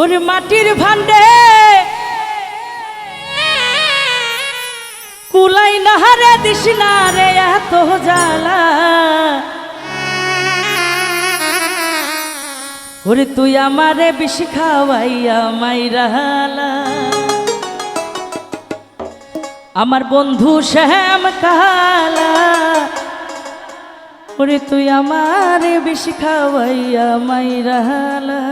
ওর মাটির ভান্ডে কুলাই নাহারে দিস না রে এত জ্বালা। ওরে তুই আমারে বিষ খাওয়াইয়া মাইরালা আমার বন্ধু শ্যাম কালা ওরে তুই আমারে বিষ খাওয়াইয়া মাইরালা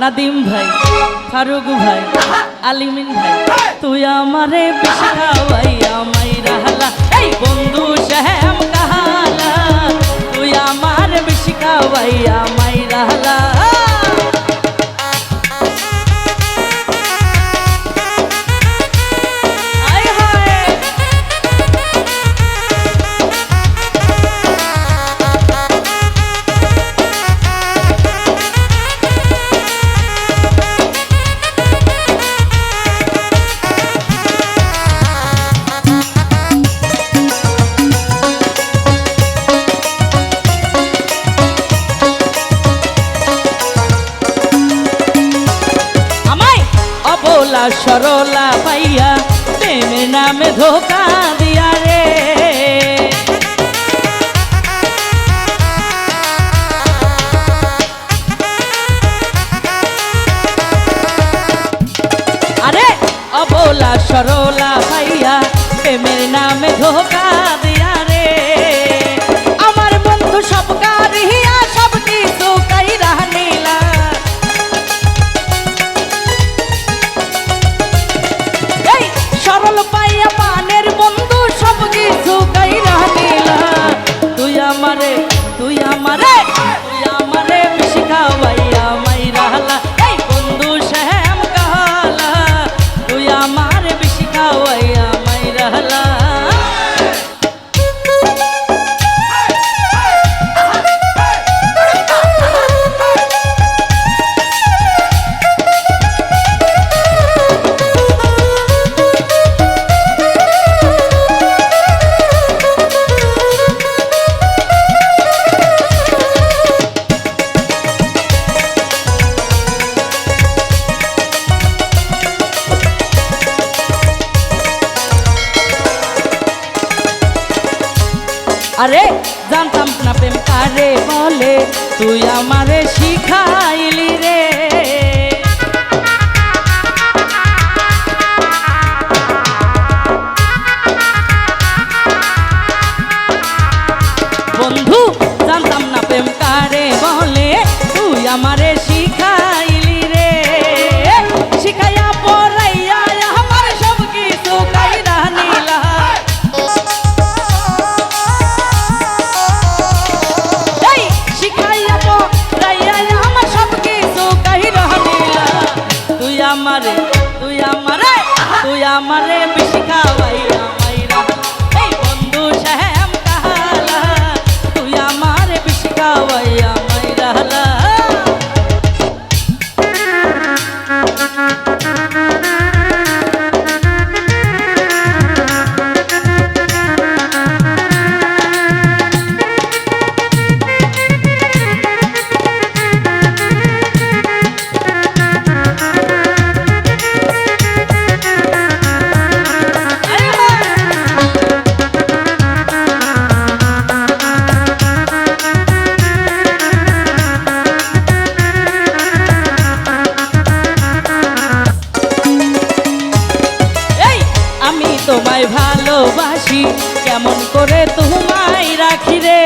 নাদিম ভাই ফারুক ভাই আলিমিন ভাই তুই আমারে বিষ খাওয়াইয়া সরলা পাইয়া প্রেমের নামে ধোকা দিয়া রে। আরে অবলা সরলা পাইয়া প্রেমের নামে ধোকা আরে, জানতাম না প্রেম কারে বলে, তুই আমারে শিখাইলি রে। বন্ধু, জানতাম না প্রেম কারে বলে, তুই আমারে আমারে ভালোবাসি কেমন করে তোমায় রাখি রে?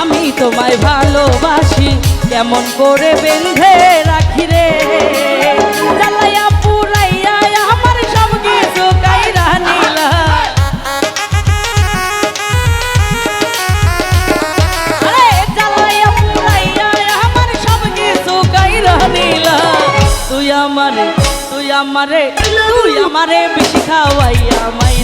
আমি তোমায় ভালোবাসি কেমন করে বেঁধে রাখি আমারে তুই আমারে বেশি খাওয়াইয়া মাইরা